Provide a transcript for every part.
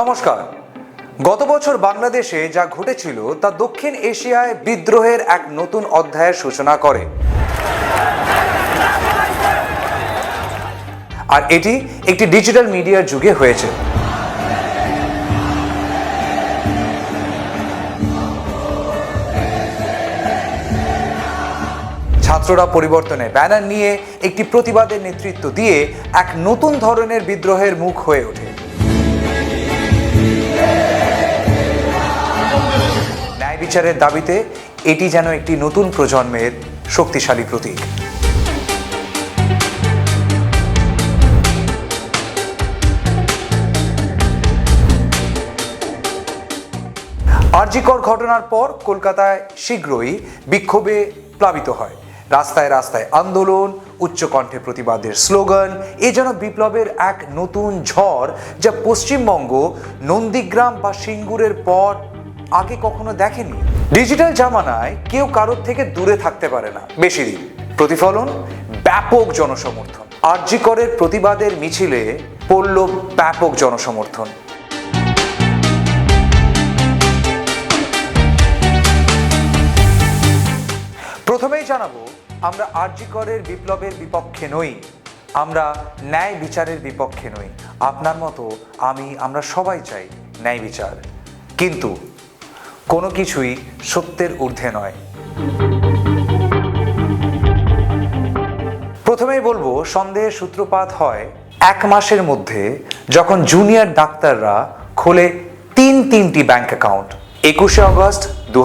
নমস্কার। গত বছর বাংলাদেশে যা ঘটেছিল তা দক্ষিণ এশিয়ায় বিদ্রোহের এক নতুন অধ্যায়ের সূচনা করে। আর এটি একটি ডিজিটাল মিডিয়ার যুগে হয়েছে। ছাত্ররা পরিবর্তনের ব্যানার নিয়ে একটি প্রতিবাদের নেতৃত্ব দিয়ে এক নতুন ধরনের বিদ্রোহের মুখ হয়ে ওঠে। বিচারের দাবিতে এটি যেন একটি নতুন প্রজন্মের শক্তিশালী প্রতীক। আরজিকর ঘটনার পর কলকাতায় শীঘ্রই বিক্ষোভে প্লাবিত হয়। রাস্তায় রাস্তায় আন্দোলন, উচ্চকণ্ঠে প্রতিবাদের স্লোগান, এ যেন বিপ্লবের এক নতুন ঝড় যা পশ্চিমবঙ্গ, নন্দীগ্রাম বা সিঙ্গুরের পর আগে কখনো দেখেনি। ডিজিটাল জামানায় কেউ কারোর থেকে দূরে থাকতে পারে না। বেশি দিন। প্রতিফলন? ব্যাপক জনসমর্থন। আরজিকরের প্রতিবাদের মিছিলে পড়ল ব্যাপক জনসমর্থন। প্রথমেই জানাব, আমরা আরজিকরের বিপ্লবের বিপক্ষে নই। আমরা ন্যায় বিচারের বিপক্ষে নই। আপনার মতো আমি, আমরা সবাই চাই ন্যায় বিচার। কিন্তু কোনো কিছুই সত্যের ঊর্ধ্বে নয়। প্রথমেই বলব, সন্দেহের সূত্রপাত হয় এক মাসের মধ্যে যখন জুনিয়র ডাক্তাররা খোলে তিন তিনটি ব্যাংক অ্যাকাউন্ট। একুশে আগস্ট দু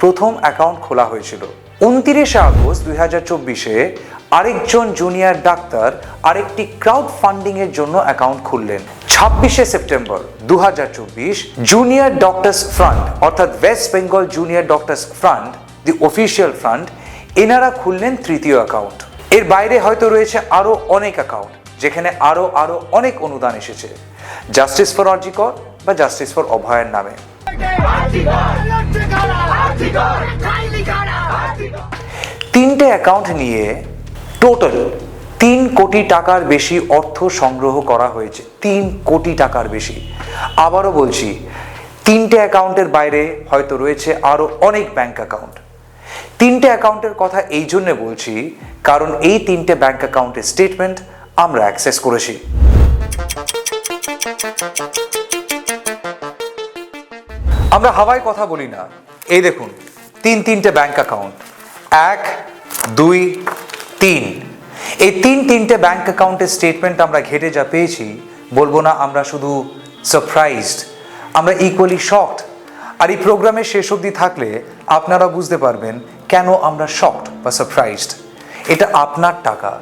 প্রথম অ্যাকাউন্ট খোলা হয়েছিল। উনতিরিশে আগস্ট দুই হাজার চব্বিশে আরেকজন জুনিয়র ডাক্তার আরেকটি ক্রাউড ফান্ডিং এর জন্য অ্যাকাউন্ট খুললেন। ছাব্বিশে সেপ্টেম্বর দু হাজার চব্বিশ জুনিয়র ডক্টরস ফ্রান্ট, অর্থাৎ West Bengal junior doctors front, the official front, এনারা খুললেন তৃতীয় অ্যাকাউন্ট এর বাইরে হয়তো রয়েছে আরও অনেক অ্যাকাউন্ট যেখানে আরও আরও অনেক অনুদান এসেছে। জাস্টিস ফর অর্জিকর বা জাস্টিস ফর অভয়ের নামে। তিনটে অ্যাকাউন্ট নিয়ে টোটাল তিন কোটি টাকার বেশি অর্থ সংগ্রহ করা হয়েছে। তিন কোটি টাকার বেশি। আবারও বলছি, তিনটে অ্যাকাউন্টের বাইরে হয়তো রয়েছে আরও অনেক ব্যাংক অ্যাকাউন্ট। তিনটে অ্যাকাউন্টের কথা এই জন্যে বলছি, কারণ এই তিনটে ব্যাংক অ্যাকাউন্টের স্টেটমেন্ট আমরা অ্যাক্সেস করেছি। আমরা হাওয়ায় কথা বলি না। এই দেখুন, তিন তিনটে ব্যাংক অ্যাকাউন্ট। এক, দুই, তিন। এই তিন তিনটে ব্যাংক অ্যাকাউন্টের স্টেটমেন্ট আমরা ঘেটে যা পেয়েছি, বলব না আমরা শুধু সারপ্রাইজড আমরা ইকুয়ালি শকড আর এই প্রোগ্রামের শেষ অবধি থাকলে আপনারা বুঝতে পারবেন কেন আমরা শকড বা সারপ্রাইজড এটা আপনার টাকা,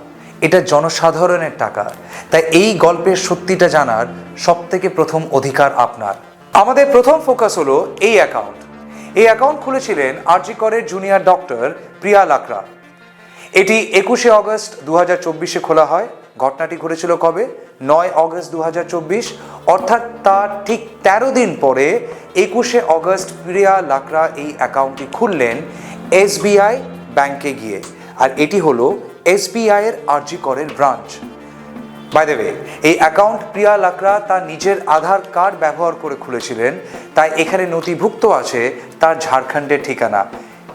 এটা জনসাধারণের টাকা। তাই এই গল্পের সত্যিটা জানার সব থেকে প্রথম অধিকার আপনার। আমাদের প্রথম ফোকাস হলো এই অ্যাকাউন্ট এই অ্যাকাউন্ট খুলেছিলেন আরজি করের জুনিয়র ডক্টর প্রিয়া লাকরা এটি একুশে অগস্ট দু হাজার চব্বিশে খোলা হয়। ঘটনাটি ঘটেছিল কবে? নয় অগস্ট দু চব্বিশ, অর্থাৎ তার ঠিক তেরো দিন পরে একুশে অগস্ট প্রিয়া লাকরা এই অ্যাকাউন্টটি খুললেন এসবিআই ব্যাংকে গিয়ে। আর এটি হলো এসবিআই এর আরজি করের ব্রাঞ্চ। বাই দ্য ওয়ে এই অ্যাকাউন্ট প্রিয়া লাকরা তার নিজের আধার কার্ড ব্যবহার করে খুলেছিলেন, তাই এখানে নথিভুক্ত আছে তার ঝাড়খণ্ডের ঠিকানা।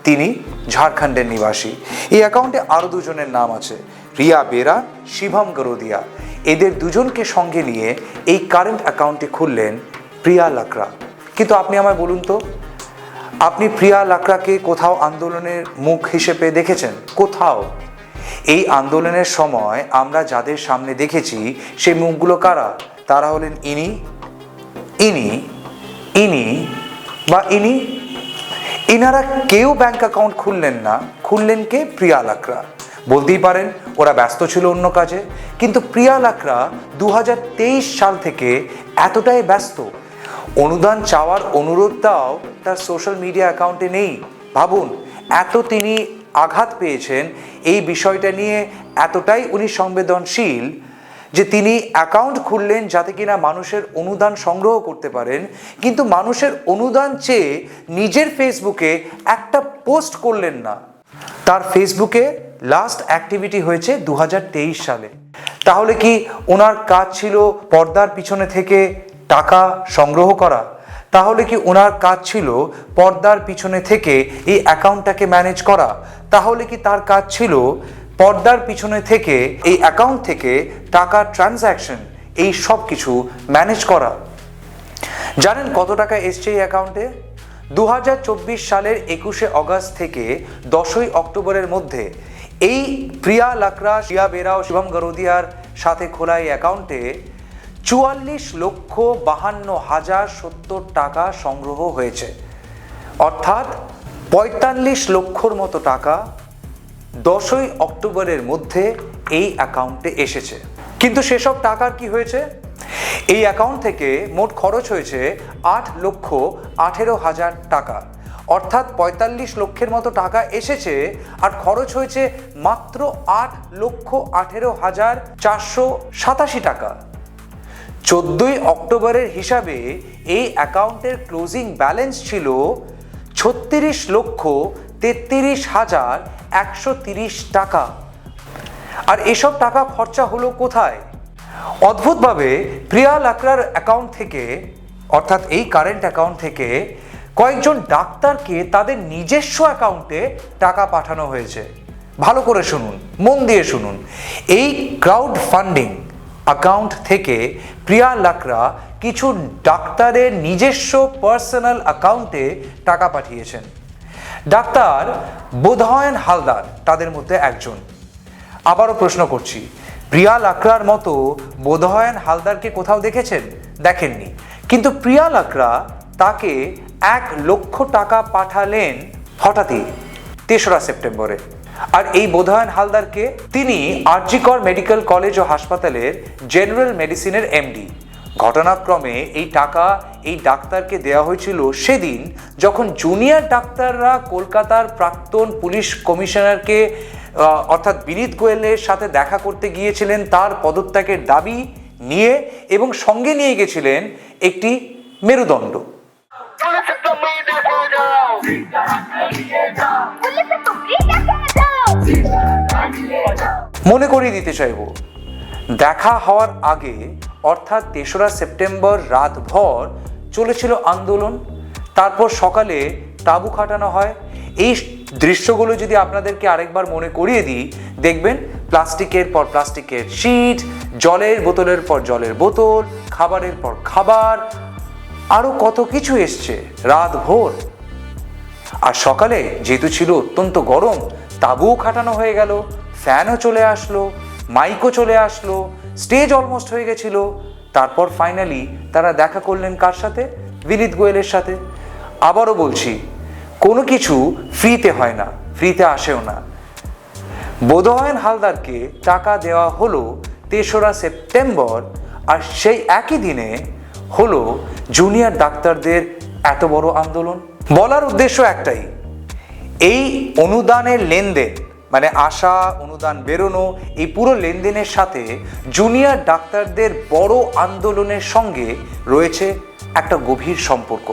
তিনি ঝাড়খণ্ডের নিবাসী। এই অ্যাকাউন্টে আরও দুজনের নাম আছে, রিয়া বেরা, শিভম গরোদিয়া। এদের দুজনকে সঙ্গে নিয়ে এই কারেন্ট অ্যাকাউন্টটি খুললেন প্রিয়া লাকরা কিন্তু আপনি আমায় বলুন তো, আপনি প্রিয়া লাকড়াকে কোথাও আন্দোলনের মুখ হিসেবে দেখেছেন? কোথাও? এই আন্দোলনের সময় আমরা যাদের সামনে দেখেছি, সেই মুখগুলো কারা? তারা হলেন ইনি ইনি ইনি বা ইনি ইনারা কেউ ব্যাংক অ্যাকাউন্ট খুললেন না, খুললেন কে? প্রিয়া লাকড়া বলতেই পারেন, ওরা ব্যস্ত ছিল অন্য কাজে, কিন্তু প্রিয়া লাকরা দু হাজার তেইশ সাল থেকে এতটাই ব্যস্ত। অনুদান চাওয়ার অনুরোধটাও তার সোশ্যাল মিডিয়া অ্যাকাউন্টে নেই। ভাবুন, এত তিনি আঘাত পেয়েছেন, এই বিষয়টা নিয়ে এতটাই উনি সংবেদনশীল যে তিনি অ্যাকাউন্ট খুললেন যাতে কিনা মানুষের অনুদান সংগ্রহ করতে পারেন, কিন্তু মানুষের অনুদান চেয়ে নিজের ফেসবুকে একটা পোস্ট করলেন না। তার ফেসবুকে লাস্ট অ্যাক্টিভিটি হয়েছে দু হাজার তেইশ সালে। তাহলে কি ওনার কাজ ছিল পর্দার পিছনে থেকে টাকা সংগ্রহ করা? তাহলে কি ওনার কাজ ছিল পর্দার পিছনে থেকে এই অ্যাকাউন্টটাকে ম্যানেজ করা? তাহলে কি তার কাজ ছিল পর্দার পিছনে থেকে, এই অ্যাকাউন্ট থেকে টাকা ট্রানজ্যাকশন এই সব কিছু ম্যানেজ করা। জানেন কত টাকা এসছে এই অ্যাকাউন্টে দু হাজার চব্বিশ সালের একুশে অগস্ট থেকে দশই অক্টোবরের মধ্যে এই প্রিয়া লাকড়া, শিয়া বেরাও, শিবম গরোদিয়ার সাথে খোলা এই অ্যাকাউন্টে চুয়াল্লিশ লক্ষ বাহান্ন হাজার সত্তর টাকা সংগ্রহ হয়েছে। অর্থাৎ পঁয়তাল্লিশ লক্ষর মতো টাকা দশই অক্টোবরের মধ্যে এই অ্যাকাউন্টে এসেছে। কিন্তু সেসব টাকার কি হয়েছে? এই অ্যাকাউন্ট থেকে মোট খরচ হয়েছে আট লক্ষ আঠেরো হাজার টাকা। অর্থাৎ পঁয়তাল্লিশ লক্ষের মতো টাকা এসেছে আর খরচ হয়েছে মাত্র আট লক্ষ আঠেরো হাজার চারশো সাতাশি টাকা। চোদ্দই অক্টোবরের হিসাবে এই অ্যাকাউন্টের ক্লোজিং ব্যালেন্স ছিল ছত্রিশ লক্ষ তেত্রিশ হাজার একশো তিরিশ টাকা। আর এসব টাকা খরচা হলো কোথায়? অদ্ভুতভাবে প্রিয়া লাকড়ার অ্যাকাউন্ট থেকে, অর্থাৎ এই কারেন্ট অ্যাকাউন্ট থেকে কয়েকজন ডাক্তারকে তাদের নিজস্ব অ্যাকাউন্টে টাকা পাঠানো হয়েছে। ভালো করে শুনুন, মন দিয়ে শুনুন। এই ক্রাউড ফান্ডিং অ্যাকাউন্ট থেকে প্রিয়া লাকড়া কিছু ডাক্তারের নিজস্ব পার্সোনাল অ্যাকাউন্টে টাকা পাঠিয়েছেন। ডাক্তার বোধহয়ন হালদার, তাদের মধ্যে একজন। আবারও প্রশ্ন করছি প্রিয়া লাকড়ার মতো বোধহয়ন হালদারকে কোথাও দেখেছেন? দেখেননি। কিন্তু প্রিয়া লাকড়া তাকে এক লক্ষ টাকা পাঠালেন হঠাৎই, তেসরা সেপ্টেম্বরে। আর এই বোধহয়ন হালদারকে তিনি আরজিকর মেডিকেল কলেজ ও হাসপাতালের জেনারেল মেডিসিনের এমডি। ঘটনাক্রমে এই টাকা এই ডাক্তারকে দেওয়া হয়েছিল সেদিন যখন জুনিয়র ডাক্তাররা কলকাতার প্রাক্তন পুলিশ কমিশনারকে অর্থাৎ বিনীত গোয়েলের সাথে দেখা করতে গিয়েছিলেন, তার পদত্যাগের দাবি নিয়ে এবং সঙ্গে নিয়ে গেছিলেন একটি মেরুদণ্ড। মনে করিয়ে দিতে চাইব, দেখা হওয়ার আগে অর্থাৎ তেসরা সেপ্টেম্বর রাতভর চলেছিল আন্দোলন। তারপর সকালে তাঁবু খাটানো হয়। এই দৃশ্যগুলো যদি আপনাদেরকে আরেকবার মনে করিয়ে দিই, দেখবেন প্লাস্টিকের পর প্লাস্টিকের শিট, জলের বোতলের পর জলের বোতল, খাবারের পর খাবার, আরও কত কিছু এসছে রাত ভোর আর সকালে যেহেতু ছিল অত্যন্ত গরম, তাঁবুও খাটানো হয়ে গেল, ফ্যানও চলে আসলো, মাইকও চলে আসলো স্টেজ অলমোস্ট হয়ে গেছিল। তারপর ফাইনালি তারা দেখা করলেন কার সাথে? বিনীত গোয়েলের সাথে। আবারও বলছি, কোনো কিছু ফ্রিতে হয় না ফ্রিতে আসেও না। বোধহয়ন হালদারকে টাকা দেওয়া হলো তেসরা সেপ্টেম্বর, আর সেই একই দিনে হলো জুনিয়র ডাক্তারদের এত বড় আন্দোলন। বলার উদ্দেশ্য একটাই, এই অনুদানের লেনদেন মানে আশা, অনুদান বেরোনো এই পুরো লেনদেনের সাথে জুনিয়র ডাক্তারদের বড় আন্দোলনের সঙ্গে রয়েছে একটা গভীর সম্পর্ক।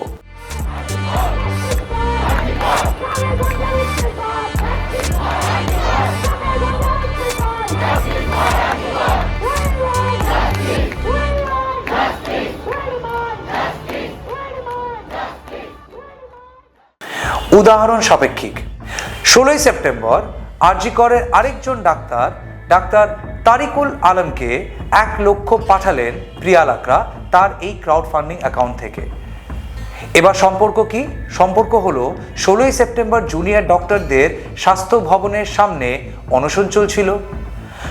উদাহরণ সাপেক্ষিক। ষোলোই সেপ্টেম্বর আরজিকরের আরেকজন ডাক্তার ডাক্তার তারিকুল আলমকে এক লক্ষ পাঠালেন প্রিয়া লাকড়া তার এই ক্রাউড ফান্ডিং অ্যাকাউন্ট থেকে। এবার সম্পর্ক কি? সম্পর্ক হলো, ষোলোই সেপ্টেম্বর জুনিয়র ডক্টরদের স্বাস্থ্য ভবনের সামনে অনশন চলছিল।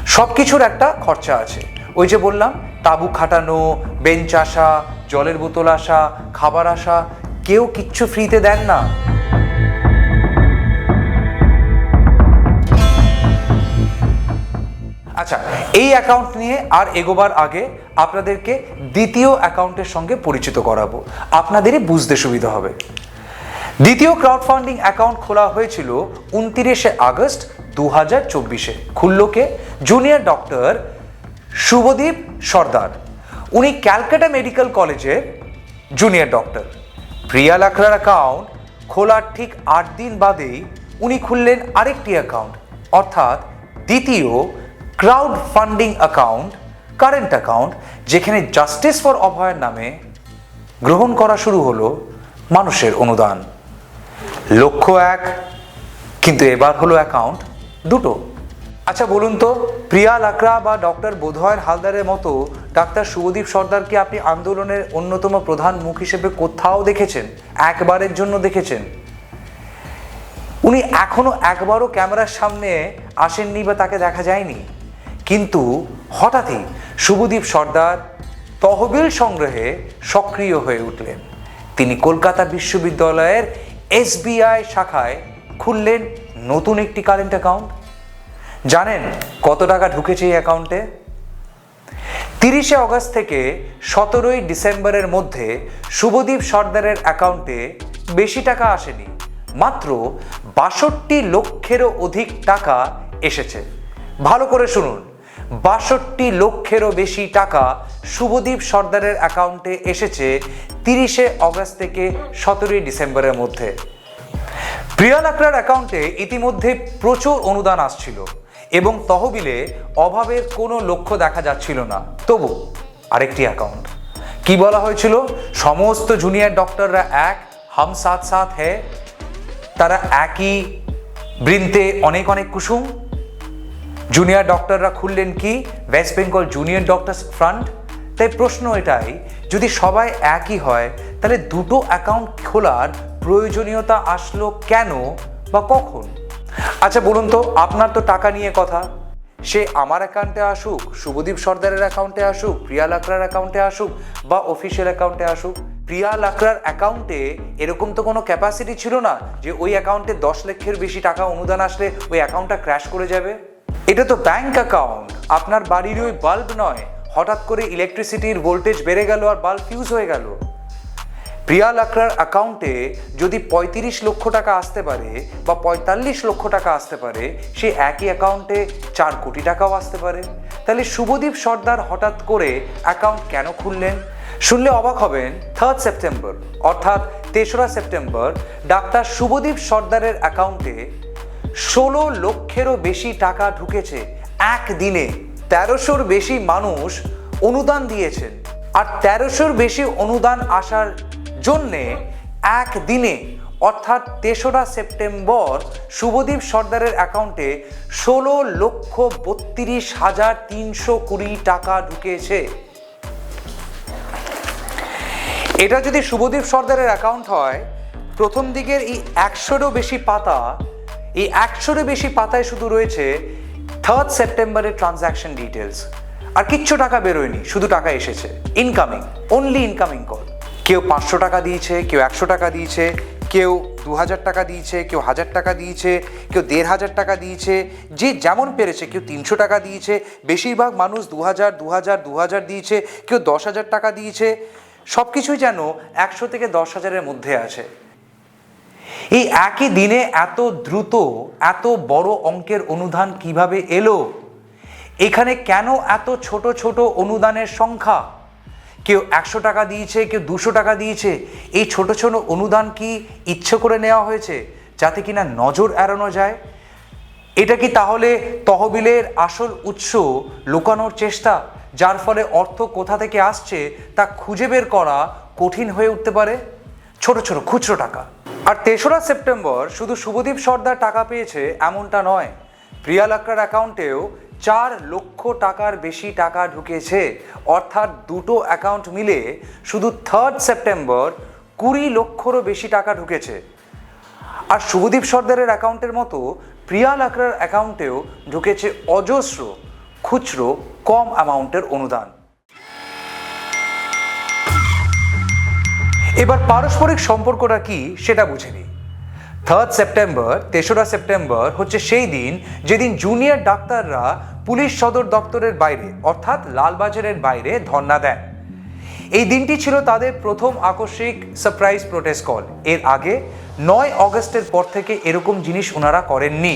সব কিছুর একটা খরচা আছে। ওই যে বললাম, তাঁবু খাটানো, বেঞ্চ আসা, জলের বোতল আসা, খাবার আসা, কেউ কিচ্ছু ফ্রিতে দেন না। আচ্ছা এই অ্যাকাউন্ট নিয়ে আর এগোবার আগে আপনাদেরকে দ্বিতীয় অ্যাকাউন্টের সঙ্গে পরিচিত করাবো। আপনাদেরই বুঝতে সুবিধা হবে। দ্বিতীয় ক্রাউড ফান্ডিং অ্যাকাউন্ট খোলা হয়েছিল উনতিরিশে আগস্ট দু হাজার চব্বিশে খুললোকে জুনিয়র ডক্টর শুভদীপ সর্দার। উনি ক্যালকাটা মেডিকেল কলেজের জুনিয়র ডক্টর প্রিয়া লাকড়ার অ্যাকাউন্ট খোলার ঠিক আট দিন বাদেই উনি খুললেন আরেকটি অ্যাকাউন্ট অর্থাৎ দ্বিতীয় crowd funding account current account যেখানে জাস্টিস ফর অভয়ের নামে গ্রহণ করা শুরু হলো মানুষের অনুদান। লক্ষ্য এক, কিন্তু এবার হলো অ্যাকাউন্ট দুটো। আচ্ছা বলুন তো, প্রিয়া লাকড়া বা ডক্টর বোধয়ের হালদারের মতো ডাক্তার শুভদীপ সর্দারকে আপনি আন্দোলনের অন্যতম প্রধান মুখ হিসেবে কোথাও দেখেছেন? একবারের জন্য দেখেছেন? উনি এখনও একবারও ক্যামেরার সামনে আসেননি বা তাকে দেখা যায়নি? কিন্তু হঠাৎই শুভদীপ সর্দার তহবিল সংগ্রহে সক্রিয় হয়ে উঠলেন। তিনি কলকাতা বিশ্ববিদ্যালয়ের এসবিআই শাখায় খুললেন নতুন একটি কারেন্ট অ্যাকাউন্ট। জানেন কত টাকা ঢুকেছে এই অ্যাকাউন্টে? তিরিশে অগস্ট থেকে সতেরোই ডিসেম্বরের মধ্যে শুভদীপ সর্দারের অ্যাকাউন্টে বেশি টাকা আসেনি, মাত্র বাষট্টি লক্ষেরও অধিক টাকা এসেছে। ভালো করে শুনুন। বাষট্টি লক্ষেরও বেশি টাকা শুভদীপ সর্দারের অ্যাকাউন্টে এসেছে তিরিশে অগস্ট থেকে সতেরোই ডিসেম্বরের মধ্যে। প্রিয়া লাকড়ার অ্যাকাউন্টে ইতিমধ্যে প্রচুর অনুদান আসছিল এবং তহবিলে অভাবের কোনো লক্ষ্য দেখা যাচ্ছিল না। তবু আরেকটি অ্যাকাউন্ট। কি বলা হয়েছিল? সমস্ত জুনিয়র ডক্টররা এক, হাম সাথ সাথ হ্যাঁ তারা একই বৃন্তে অনেক অনেক কুসুম। জুনিয়র ডক্টররা খুললেন কি? West Bengal junior doctors front তাই প্রশ্ন এটাই, যদি সবাই একই হয়, তাহলে দুটো অ্যাকাউন্ট খোলার প্রয়োজনীয়তা আসলো কেন বা কখন? আচ্ছা বলুন তো, আপনার তো টাকা নিয়ে কথা। সে আমার অ্যাকাউন্টে আসুক, শুভদীপ সর্দারের অ্যাকাউন্টে আসুক, প্রিয়া লাকড়ার অ্যাকাউন্টে আসুক, বা অফিসিয়াল অ্যাকাউন্টে আসুক, প্রিয়া লাকড়ার অ্যাকাউন্টে এরকম তো কোনো ক্যাপাসিটি ছিল না যে ওই অ্যাকাউন্টে দশ লক্ষের বেশি টাকা অনুদান আসলে ওই অ্যাকাউন্টটা ক্র্যাশ করে যাবে? এটা তো ব্যাংক অ্যাকাউন্ট আপনার বাড়ির ওই বাল্ব নয়। হঠাৎ করে ইলেকট্রিসিটির ভোল্টেজ বেড়ে গেল আর বাল্ব ফিউজ হয়ে গেল। প্রিয়া লাকড়ার অ্যাকাউন্টে যদি পঁয়ত্রিশ লক্ষ টাকা আসতে পারে বা পঁয়তাল্লিশ লক্ষ টাকা আসতে পারে, সে একই অ্যাকাউন্টে চার কোটি টাকাও আসতে পারে। তাহলে শুভদীপ সর্দার হঠাৎ করে অ্যাকাউন্ট কেন খুললেন? শুনলে অবাক হবেন থার্ড সেপ্টেম্বর অর্থাৎ তেসরা সেপ্টেম্বর ডাক্তার শুভদীপ সর্দারের অ্যাকাউন্টে ষোলো লক্ষেরও বেশি টাকা ঢুকেছে। একদিনে তেরোশোর বেশি মানুষ অনুদান দিয়েছেন। আর তেরোশোর বেশি অনুদান আসার জন্যে একদিনে, অর্থাৎ তেসরা সেপ্টেম্বর, শুভদীপ সর্দারের অ্যাকাউন্টে ষোলো লক্ষ বত্রিশ হাজার তিনশো কুড়ি টাকা ঢুকেছে। এটা যদি শুভদীপ সর্দারের অ্যাকাউন্ট হয়, প্রথম দিকের এই একশোরও বেশি পাতা এই একশোরও বেশি পাতায় শুধু রয়েছে থার্ড সেপ্টেম্বরের ট্রানজ্যাকশন ডিটেলস আর কিচ্ছু টাকা বেরোয়নি, শুধু টাকা এসেছে। ইনকামিং অনলি ইনকামিং কল কেউ পাঁচশো টাকা দিয়েছে, কেউ একশো টাকা দিয়েছে, কেউ দু হাজার টাকা দিয়েছে, কেউ হাজার টাকা দিয়েছে, কেউ দেড় হাজার টাকা দিয়েছে, যে যেমন পেরেছে, কেউ তিনশো টাকা দিয়েছে, বেশিরভাগ মানুষ দু হাজার দু হাজার দু হাজার দিয়েছে, কেউ দশ হাজার টাকা দিয়েছে। সব কিছুই যেন একশো থেকে দশ হাজারের মধ্যে আছে। এই একই দিনে এত দ্রুত, এত বড় অঙ্কের অনুদান কীভাবে এলো? এখানে কেন এত ছোট ছোট অনুদানের সংখ্যা? কেউ একশো টাকা দিয়েছে, কেউ দুশো টাকা দিয়েছে। এই ছোট ছোট অনুদান কি ইচ্ছে করে নেওয়া হয়েছে যাতে কিনা নজর এড়ানো যায়? এটা কি তাহলে তহবিলের আসল উৎস লুকানোর চেষ্টা, যার ফলে অর্থ কোথা থেকে আসছে তা খুঁজে বের করা কঠিন হয়ে উঠতে পারে? ছোট ছোট খুচরো টাকা। আর তেসরা সেপ্টেম্বর শুধু শুভদীপ সর্দার টাকা পেয়েছে এমনটা নয়। প্রিয়া লাকড়ার অ্যাকাউন্টেও চার লক্ষ টাকার বেশি টাকা ঢুকেছে। অর্থাৎ দুটো অ্যাকাউন্ট মিলে শুধু থার্ড সেপ্টেম্বর কুড়ি লক্ষরও বেশি টাকা ঢুকেছে। আর শুভদীপ সর্দারের অ্যাকাউন্টের মতো প্রিয়া লাকড়ার অ্যাকাউন্টেও ঢুকেছে অজস্র খুচরো কম অ্যামাউন্টের অনুদান। এবার পারস্পরিক সম্পর্কটা কি সেটা বুঝে নিই। থার্ড সেপ্টেম্বর তেসরা সেপ্টেম্বর হচ্ছে সেই দিন যেদিন জুনিয়র ডাক্তাররা পুলিশ সদর দপ্তরের বাইরে, অর্থাৎ লালবাজারের বাইরে ধর্ণা দেন। এই দিনটি ছিল তাদের প্রথম আকস্মিক সারপ্রাইজ প্রোটেস্ট কল এর আগে নয় অগস্টের পর থেকে এরকম জিনিস ওনারা করেননি।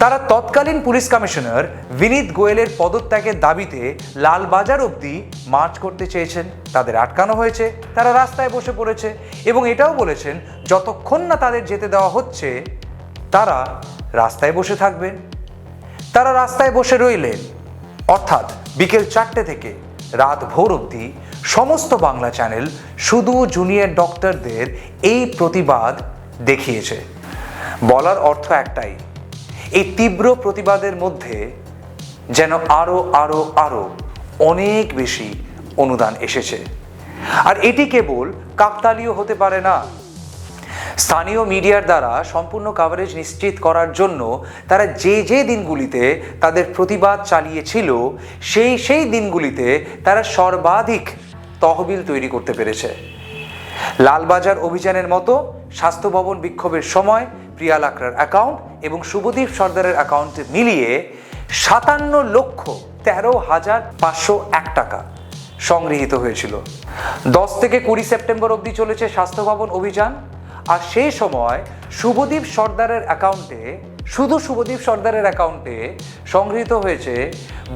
তারা তৎকালীন পুলিশ কমিশনার বিনীত গোয়েলের পদত্যাগের দাবিতে লালবাজার অবধি মার্চ করতে চেয়েছেন। তাদের আটকানো হয়েছে, তারা রাস্তায় বসে পড়েছে এবং এটাও বলেছেন, যতক্ষণ না তাদের যেতে দেওয়া হচ্ছে, তারা রাস্তায় বসে থাকবেন। তারা রাস্তায় বসে রইলেন। অর্থাৎ বিকেল চারটে থেকে রাত ভোর অবধি সমস্ত বাংলা চ্যানেল শুধু জুনিয়র ডক্টরদের এই প্রতিবাদ দেখিয়েছে। বলার অর্থ একটাই এই তীব্র প্রতিবাদের মধ্যে যেন আরও আরও আরও অনেক বেশি অনুদান এসেছে। আর এটি কেবল কাকতালীয় হতে পারে না। স্থানীয় মিডিয়ার দ্বারা সম্পূর্ণ কাভারেজ নিশ্চিত করার জন্য তারা যে যে দিনগুলিতে তাদের প্রতিবাদ চালিয়েছিল, সেই সেই দিনগুলিতে তারা সর্বাধিক তহবিল তৈরি করতে পেরেছে। লালবাজার অভিযানের মতো স্বাস্থ্য ভবন বিক্ষোভের সময় প্রিয়া লাকড়ার অ্যাকাউন্ট এবং শুভদীপ সর্দারের অ্যাকাউন্ট মিলিয়ে সাতান্ন লক্ষ তেরো হাজার পাঁচশো এক টাকা সংগৃহীত হয়েছিল। দশ থেকে কুড়ি সেপ্টেম্বর অবধি চলেছে স্বাস্থ্য ভবন অভিযান। আর সেই সময় শুভদীপ সর্দারের অ্যাকাউন্টে শুধু শুভদীপ সর্দারের অ্যাকাউন্টে সংগৃহীত হয়েছে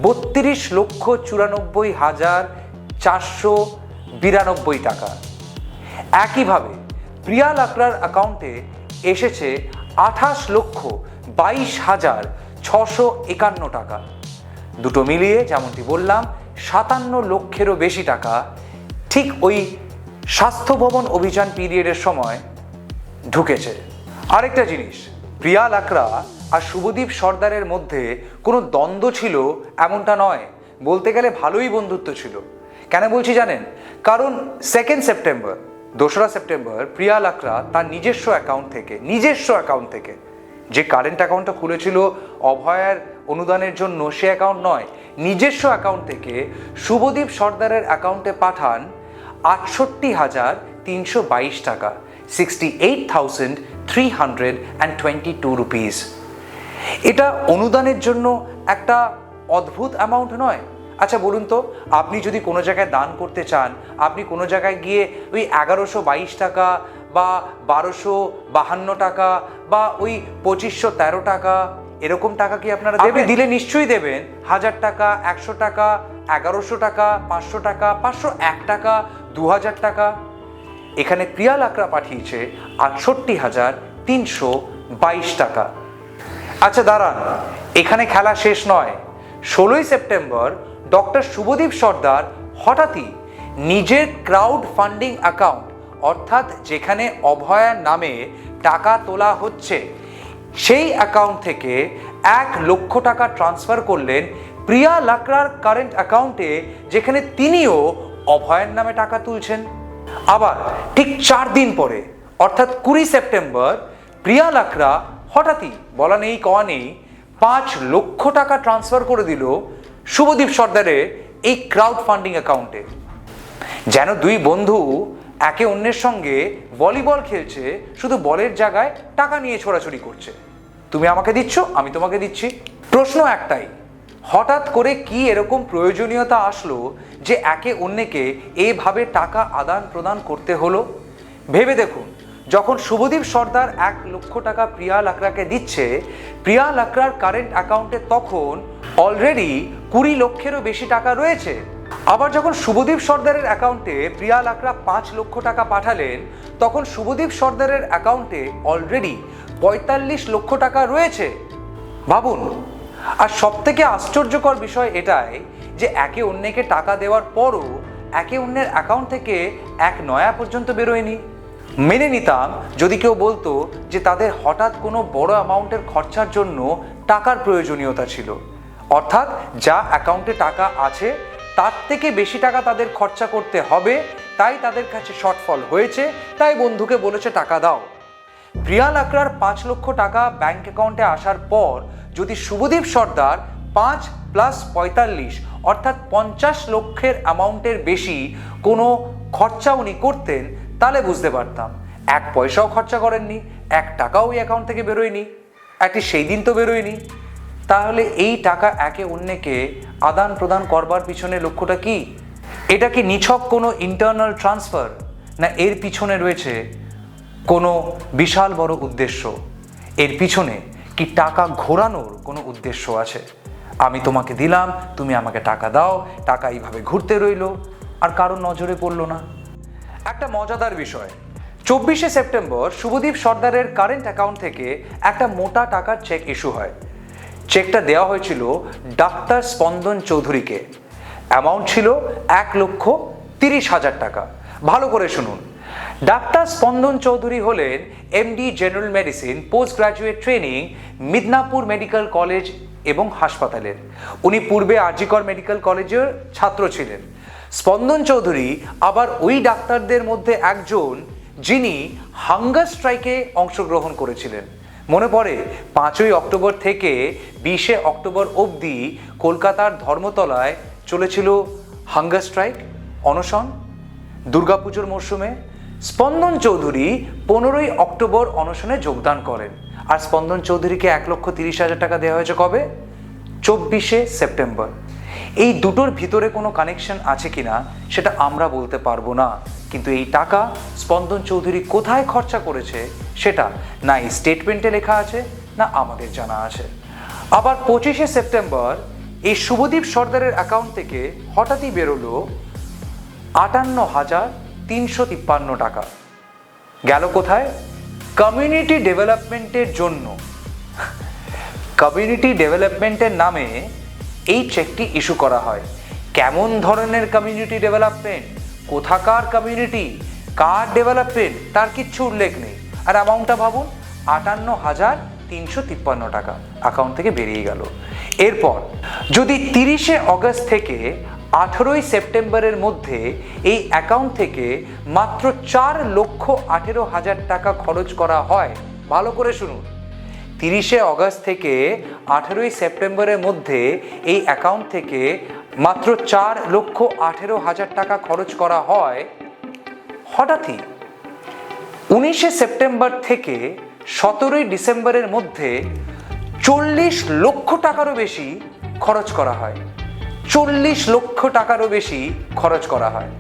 বত্রিশ লক্ষ চুরানব্বই হাজার চারশো বিরানব্বই টাকা। একইভাবে প্রিয়া লাকড়ার অ্যাকাউন্টে এসেছে আঠাশ লক্ষ বাইশ হাজার ছশো একান্ন টাকা। দুটো মিলিয়ে যেমনটি বললাম, সাতান্ন লক্ষেরও বেশি টাকা। ঠিক ওই স্বাস্থ্য ভবন অভিযান পিরিয়ডের সময় ঢুকেছে। আরেকটা জিনিস, প্রিয়া লাকড়া আর শুভদীপ সর্দারের মধ্যে কোনো দ্বন্দ্ব ছিল এমনটা নয়, বলতে গেলে ভালোই বন্ধুত্ব ছিল। কেন বলছি জানেন? কারণ সেকেন্ড সেপ্টেম্বর দোসরা সেপ্টেম্বর প্রিয়া লাকড়া তার নিজস্ব অ্যাকাউন্ট থেকে, নিজস্ব অ্যাকাউন্ট থেকে, যে কারেন্ট অ্যাকাউন্টটা খুলেছিল অভয়ার অনুদানের জন্য সে অ্যাকাউন্ট নয়, নিজস্ব অ্যাকাউন্ট থেকে শুভদীপ সর্দারের অ্যাকাউন্টে পাঠান আটষট্টি হাজার তিনশো বাইশ টাকা sixty eight thousand three hundred and twenty two rupees এটা অনুদানের জন্য একটা অদ্ভুত অ্যামাউন্ট নয় আচ্ছা বলুন তো আপনি যদি কোনো জায়গায় দান করতে চান আপনি কোনো জায়গায় গিয়ে ওই এগারোশো বাইশ টাকা বা বারোশো বাহান্ন টাকা বা ওই পঁচিশশো তেরো টাকা এরকম টাকা কি আপনারা দেবেন? দিলে নিশ্চয়ই দেবেন। হাজার টাকা একশো টাকা এগারোশো টাকা পাঁচশো টাকা পাঁচশো এক টাকা দু হাজার টাকা। এখানে প্রিয়া লাকড়া পাঠিয়েছে আটষট্টি হাজার তিনশো বাইশ টাকা। আচ্ছা দাঁড়ান এখানে খেলা শেষ নয়। ষোলোই সেপ্টেম্বর ডক্টর শুভদীপ সর্দার হঠাৎই নিজের ক্রাউড ফান্ডিং অ্যাকাউন্ট অর্থাৎ যেখানে অভয়ার নামে টাকা তোলা হচ্ছে, সেই অ্যাকাউন্ট থেকে এক লক্ষ টাকা ট্রান্সফার করলেন প্রিয়া লাকড়ার কারেন্ট অ্যাকাউন্টে যেখানে তিনিও অভয়ের নামে টাকা তুলছেন। আবার ঠিক চার দিন পরে, অর্থাৎ কুড়ি সেপ্টেম্বর, প্রিয়া লাকড়া হঠাৎই, বলা নেই কওয়া নেই, পাঁচ লক্ষ টাকা ট্রান্সফার করে দিল শুভদীপ সর্দারের এই ক্রাউড ফান্ডিং অ্যাকাউন্টে যেন দুই বন্ধু একে অন্যের সঙ্গে ভলিবল খেলছে, শুধু বলের জায়গায় টাকা নিয়ে ছোড়াছুড়ি করছে। তুমি আমাকে দিচ্ছ, আমি তোমাকে দিচ্ছি। প্রশ্ন একটাই, হঠাৎ করে কি এরকম প্রয়োজনীয়তা আসলো যে একে অন্যকে এভাবে টাকা আদান প্রদান করতে হলো? ভেবে দেখুন, যখন শুভদীপ সর্দার এক লক্ষ টাকা প্রিয়া লাকড়াকে দিচ্ছে, প্রিয়া লাকড়ার কারেন্ট অ্যাকাউন্টে তখন অলরেডি কুড়ি লক্ষেরও বেশি টাকা রয়েছে। আবার যখন শুভদীপ সর্দারের অ্যাকাউন্টে প্রিয়া লাকড়া পাঁচ লক্ষ টাকা পাঠালেন, তখন শুভদীপ সর্দারের অ্যাকাউন্টে অলরেডি পঁয়তাল্লিশ লক্ষ টাকা রয়েছে। ভাবুন, আর সব থেকে আশ্চর্যকর বিষয় এটাই যে একে অন্যকে টাকা দেওয়ার পরও একে অন্যের অ্যাকাউন্ট থেকে এক নয়া পর্যন্ত বেরোয়নি। মেনে নিতাম, যদি কেউ বলতো যে তাদের হঠাৎ কোনো বড় অ্যামাউন্টের খরচার জন্য টাকার প্রয়োজনীয়তা ছিল। অর্থাৎ যা অ্যাকাউন্টে টাকা আছে, তার থেকে বেশি টাকা তাদের খরচা করতে হবে, তাই তাদের কাছে শর্টফল হয়েছে, তাই বন্ধুকে বলেছে টাকা দাও। প্রিয়া আকরার পাঁচ লক্ষ টাকা ব্যাংক অ্যাকাউন্টে আসার পর যদি শুভদীপ সর্দার পাঁচ প্লাস পঁয়তাল্লিশ, অর্থাৎ পঞ্চাশ লক্ষের অ্যামাউন্টের বেশি কোনো খরচা উনি করতেন, তাহলে বুঝতে পারতাম। এক পয়সাও খরচা করেননি, এক টাকাও ওই অ্যাকাউন্ট থেকে বেরোয়নি। একটি সেই দিন তো বেরোয়নি। তাহলে এই টাকা একে অন্যকে আদান প্রদান করবার পিছনে লক্ষ্যটা কি? এটা কি নিছক কোনো ইন্টারনাল ট্রান্সফার না এর পিছনে রয়েছে কোনো বিশাল বড় উদ্দেশ্য? এর পিছনে কি টাকা ঘোরানোর কোনো উদ্দেশ্য আছে? আমি তোমাকে দিলাম, তুমি আমাকে টাকা দাও, টাকা এইভাবে ঘুরতে রইল, আর কারোর নজরে পড়ল না। একটা মজাদার বিষয়, চব্বিশে সেপ্টেম্বর শুভদীপ সর্দারের কারেন্ট অ্যাকাউন্ট থেকে একটা মোটা টাকার চেক ইস্যু হয়। চেকটা দেওয়া হয়েছিল ডাক্তার স্পন্দন চৌধুরীকে। অ্যামাউন্ট ছিল এক লক্ষ তিরিশ হাজার টাকা। ভালো করে শুনুন। ডাক্তার স্পন্দন চৌধুরী হলেন MD general medicine post graduate training, Midnapore medical college এবং হাসপাতালের। উনি পূর্বে আরজিকর মেডিকেল কলেজের ছাত্র ছিলেন। স্পন্দন চৌধুরী আবার ওই ডাক্তারদের মধ্যে একজন যিনি হাঙ্গার স্ট্রাইকে অংশগ্রহণ করেছিলেন। মনে পড়ে, পাঁচই অক্টোবর থেকে বিশে অক্টোবর অবধি কলকাতার ধর্মতলায় চলেছিল হাঙ্গার স্ট্রাইক, অনশন, দুর্গাপুজোর মরশুমে। স্পন্দন চৌধুরী পনেরোই অক্টোবর অনশনে যোগদান করেন। আর স্পন্দন চৌধুরীকে এক লক্ষ তিরিশ হাজার টাকা দেওয়া হয়েছে কবে? চব্বিশে সেপ্টেম্বর। এই দুটোর ভিতরে কোনো কানেকশন আছে কিনা, সেটা আমরা বলতে পারব না। কিন্তু এই টাকা স্পন্দন চৌধুরী কোথায় খরচা করেছে সেটা না এই স্টেটমেন্টে লেখা আছে, না আমাদের জানা আছে। আবার পঁচিশে সেপ্টেম্বর এই শুভদীপ সর্দারের অ্যাকাউন্ট থেকে হঠাৎই বেরোলো আটান্ন হাজার তিনশো তিপ্পান্ন টাকা। গেল কোথায়? কমিউনিটি ডেভেলপমেন্টের জন্য। কমিউনিটি ডেভেলপমেন্টের নামে এই চেকটি ইস্যু করা হয়। কেমন ধরনের কমিউনিটি ডেভেলপমেন্ট কোথাকার কমিউনিটি কার ডেভেলপমেন্ট তার কিচ্ছু উল্লেখ নেই। আর অ্যামাউন্টটা ভাবুন, আটান্ন হাজার তিনশো তিপ্পান্ন টাকা অ্যাকাউন্ট থেকে বেরিয়ে গেল। এরপর, যদি তিরিশে অগস্ট থেকে আঠেরোই সেপ্টেম্বরের মধ্যে এই অ্যাকাউন্ট থেকে মাত্র চার লক্ষ আঠেরো হাজার টাকা খরচ করা হয়, ভালো করে শুনুন। তিরিশে অগস্ট থেকে আঠেরোই সেপ্টেম্বরের মধ্যে এই অ্যাকাউন্ট থেকে মাত্র চার লক্ষ আঠেরো হাজার টাকা খরচ করা হয় হঠাৎই। উনিশে সেপ্টেম্বর থেকে সতেরোই ডিসেম্বরের মধ্যে চল্লিশ লক্ষ টাকারও বেশি খরচ করা হয়। চল্লিশ লক্ষ টাকারও বেশি খরচ করা হয়।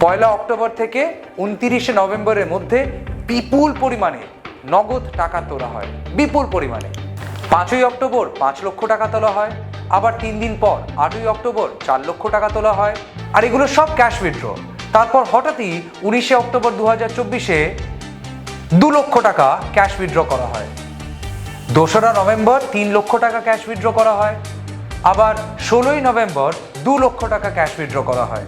পয়লা অক্টোবর থেকে উনতিরিশে নভেম্বরের মধ্যে বিপুল পরিমাণে নগদ টাকা তোলা হয়। বিপুল পরিমাণে। পাঁচই অক্টোবর পাঁচ লক্ষ টাকা তোলা হয়। আবার তিন দিন পর, আটই অক্টোবর, চার লক্ষ টাকা তোলা হয়। আর এগুলো সব ক্যাশ উইথড্র তারপর হঠাৎই উনিশে অক্টোবর দু হাজার চব্বিশে দু লক্ষ টাকা ক্যাশ উইথড্র করা হয়। দোসরা নভেম্বর তিন লক্ষ টাকা ক্যাশ উইথড্র করা হয়। আবার ষোলোই নভেম্বর দু লক্ষ টাকা ক্যাশ উইথড্র করা হয়।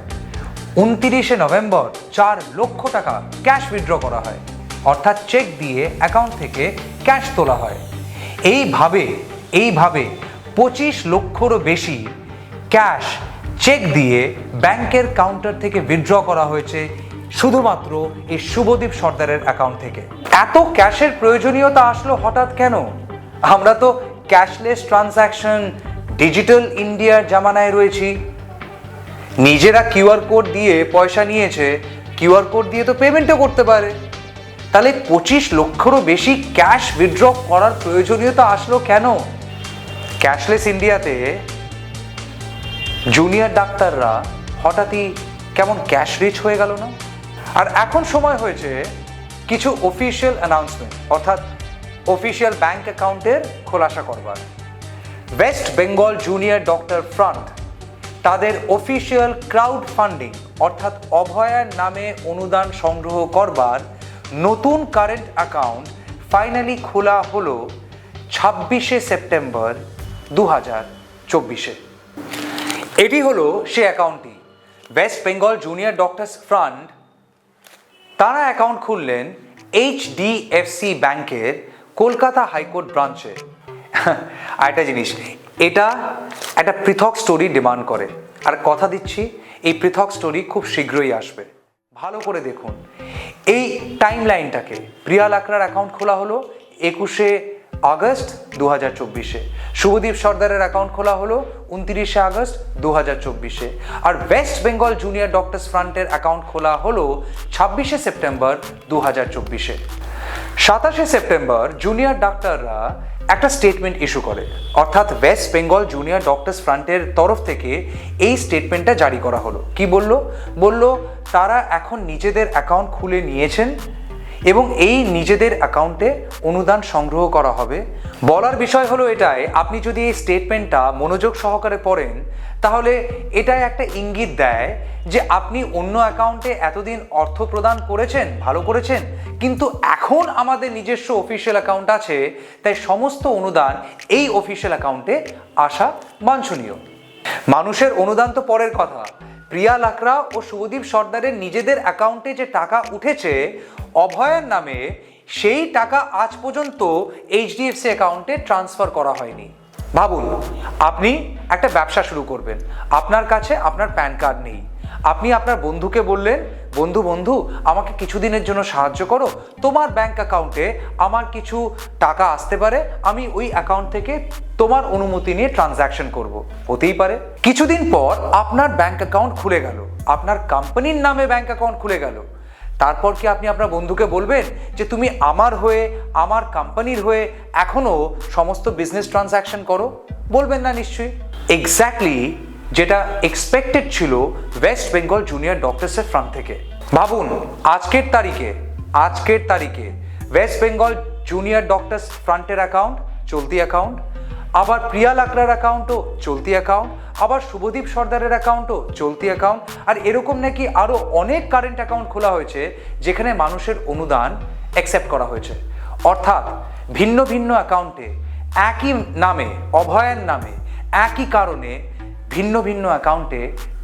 উনতিরিশে নভেম্বর চার লক্ষ টাকা ক্যাশ উইথড্র করা হয়। অর্থাৎ চেক দিয়ে অ্যাকাউন্ট থেকে ক্যাশ তোলা হয়। এইভাবে এইভাবে পঁচিশ লক্ষরও বেশি ক্যাশ চেক দিয়ে ব্যাংকের কাউন্টার থেকে উইথড্র করা হয়েছে শুধুমাত্র এই শুভদীপ সর্দারের অ্যাকাউন্ট থেকে। এত ক্যাশের প্রয়োজনীয়তা আসলো হঠাৎ কেন? আমরা তো ক্যাশলেস ট্রানজ্যাকশন ডিজিটাল ইন্ডিয়ার জামানায় রয়েছি। নিজেরা কিউআর কোড দিয়ে পয়সা নিয়েছে কিউআর কোড দিয়ে তো পেমেন্টও করতে পারে। তাহলে পঁচিশ লক্ষরও বেশি ক্যাশ উইথড্র করার প্রয়োজনীয়তা আসলো কেন? ক্যাশলেস ইন্ডিয়াতে জুনিয়র ডাক্তাররা হঠাৎই কেমন ক্যাশ রিচ হয়ে গেল না? আর এখন সময় হয়েছে কিছু অফিসিয়াল অ্যানাউন্সমেন্ট অর্থাৎ অফিসিয়াল ব্যাংক অ্যাকাউন্টের খোলাসা করবার। West Bengal junior doctor front তাদের অফিসিয়াল ক্রাউড ফান্ডিং অর্থাৎ অভয়ার নামে অনুদান সংগ্রহ করবার নতুন কারেন্ট অ্যাকাউন্ট ফাইনালি খোলা হলো ছাব্বিশে সেপ্টেম্বর দু হাজার চব্বিশে। এটি হলো সে অ্যাকাউন্টটি। West Bengal junior doctors fund তারা অ্যাকাউন্ট খুললেন এইচডিএফসি ব্যাংকের কলকাতা হাইকোর্ট ব্রাঞ্চে। আর একটা জিনিস, এটা একটা পৃথক স্টোরি ডিমান্ড করে। আর কথা দিচ্ছি, এই পৃথক স্টোরি খুব শীঘ্রই আসবে। ভালো করে দেখুন, এই টাইম লাইনটাকে প্রিয়া লাকড়ার অ্যাকাউন্ট খোলা হলো একুশে আগস্ট দু হাজার চব্বিশে। শুভদীপ সর্দারের অ্যাকাউন্ট খোলা হলো উনতিরিশে আগস্ট দু হাজার চব্বিশে। আর ওয়েস্ট বেঙ্গল জুনিয়র ডক্টরস ফ্রন্টের অ্যাকাউন্ট খোলা হলো ছাব্বিশে সেপ্টেম্বর দু হাজার চব্বিশে। সাতাশে সেপ্টেম্বর জুনিয়র ডাক্তাররা একটা স্টেটমেন্ট ইস্যু করে। অর্থাৎ ওয়েস্ট বেঙ্গল জুনিয়র ডক্টরস ফ্রন্টের তরফ থেকে এই স্টেটমেন্টটা জারি করা হলো। কি বলল? বলল, তারা এখন নিজেদের অ্যাকাউন্ট খুলে নিয়েছেন এবং এই নিজেদের অ্যাকাউন্টে অনুদান সংগ্রহ করা হবে। বলার বিষয় হলো এটাই, আপনি যদি এই স্টেটমেন্টটা মনোযোগ সহকারে পড়েন, তাহলে এটাই একটা ইঙ্গিত দেয় যে আপনি অন্য অ্যাকাউন্টে এতদিন অর্থ প্রদান করেছেন, ভালো করেছেন, কিন্তু এখন আমাদের নিজস্ব অফিসিয়াল অ্যাকাউন্ট আছে, তাই সমস্ত অনুদান এই অফিসিয়াল অ্যাকাউন্টে আসা বাঞ্ছনীয়। মানুষের অনুদান তো পরের কথা। প্রিয়া লাকড়া ও শুভদীপ সর্দারের নিজেদের অ্যাকাউন্টে যে টাকা উঠেছে, অভয়ের নামে সেই টাকা আজ পর্যন্ত এইচডিএফসি অ্যাকাউন্টে ট্রান্সফার করা হয়নি। ভাবুন, আপনি একটা ব্যবসা শুরু করবেন। আপনার কাছে আপনার প্যান কার্ড নেই। আপনি আপনার বন্ধুকে বললেন, বন্ধু বন্ধু, আমাকে কিছুদিনের জন্য সাহায্য করো। তোমার ব্যাংক অ্যাকাউন্টে আমার কিছু টাকা আসতে পারে, আমি ওই অ্যাকাউন্ট থেকে তোমার অনুমতি নিয়ে ট্রানজ্যাকশন করব। হতেই পারে। কিছুদিন পর আপনার ব্যাংক অ্যাকাউন্ট খুলে গেল। আপনার কোম্পানির নামে ব্যাংক অ্যাকাউন্ট খুলে গেল। তারপর কি আপনি আপনার বন্ধুকে বলবেন যে, তুমি আমার হয়ে, আমার কোম্পানির হয়ে এখনও সমস্ত বিজনেস ট্রানজ্যাকশন করো? বলবেন না নিশ্চয়ই। এক্স্যাক্টলি যেটা এক্সপেক্টেড ছিল ওয়েস্ট বেঙ্গল জুনিয়র ডক্টরসের ফ্রন্ট থেকে। ভাবুন, আজকের তারিখে আজকের তারিখে ওয়েস্ট বেঙ্গল জুনিয়র ডক্টরস ফ্রন্টের অ্যাকাউন্ট চলতি অ্যাকাউন্ট আবার প্রিয়া লাকড়ার অ্যাকাউন্টও চলতি অ্যাকাউন্ট আবার শুভদীপ সর্দারের অ্যাকাউন্টও চলতি অ্যাকাউন্ট আর এরকম নাকি আরও অনেক কারেন্ট অ্যাকাউন্ট খোলা হয়েছে যেখানে মানুষের অনুদান অ্যাকসেপ্ট করা হয়েছে। অর্থাৎ ভিন্ন ভিন্ন অ্যাকাউন্টে একই নামে, অভয়ের নামে, একই কারণে ভিন্ন ভিন্ন অ্যাকাউন্টে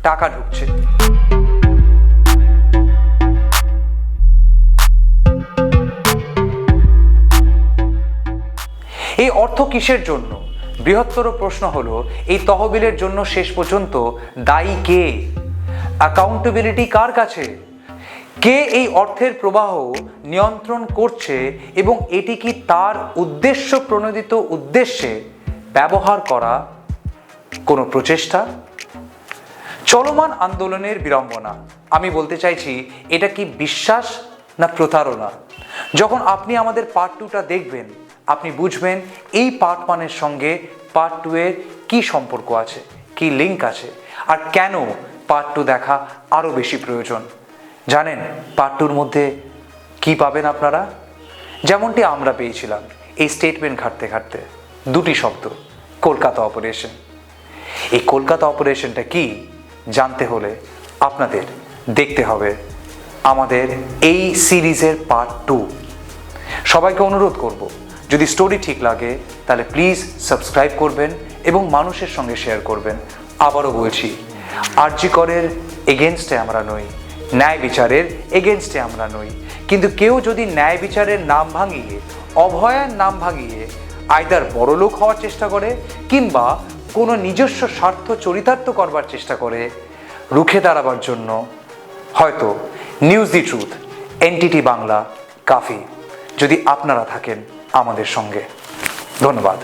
টাকা ঢুকছে। এই অর্থ কিসের জন্য? বৃহত্তর প্রশ্ন হলো, এই তহবিলের জন্য শেষ পর্যন্ত দায়ী কে? অ্যাকাউন্টেবিলিটি কার কাছে? কে এই অর্থের প্রবাহ নিয়ন্ত্রণ করছে এবং এটি কি তার উদ্দেশ্য প্রণোদিত উদ্দেশ্যে ব্যবহার করা কোনো প্রচেষ্টা? চলমান আন্দোলনের বিড়ম্বনা। আমি বলতে চাইছি, এটা কি বিশ্বাস না প্রতারণা? যখন আপনি আমাদের পার্ট টুটা দেখবেন, আপনি বুঝবেন এই পার্ট ওয়ানের সঙ্গে পার্ট টু এর কী সম্পর্ক আছে, কি লিঙ্ক আছে, আর কেন পার্ট টু দেখা আরও বেশি প্রয়োজন। জানেন পার্ট টুর মধ্যে কি পাবেন আপনারা? যেমনটি আমরা পেয়েছিলাম, এই স্টেটমেন্ট ঘাটতে ঘাটতে। দুটি শব্দ, কলকাতা অপারেশন এই কলকাতা অপারেশনটা কি জানতে হলে আপনাদের দেখতে হবে আমাদের এই সিরিজের পার্ট টু সবাইকে অনুরোধ করব, যদি স্টোরি ঠিক লাগে, তাহলে প্লিজ সাবস্ক্রাইব করবেন এবং মানুষের সঙ্গে শেয়ার করবেন। আবারও বলছি আরজি করের এগেনস্টে আমরা নই, ন্যায় বিচারের এগেনস্টে আমরা নই। কিন্তু কেউ যদি ন্যায় বিচারের নাম ভাঙিয়ে, অভয়ার নাম ভাঙিয়ে আইদার বড়লোক হওয়ার চেষ্টা করে, কিংবা কোনো নিজস্ব স্বার্থ চরিতার্থ করবার চেষ্টা করে রুখে দাঁড়াবার জন্য। হয়তো news the truth NTT Bangla কাফি যদি আপনারা থাকেন আমাদের সঙ্গে। ধন্যবাদ।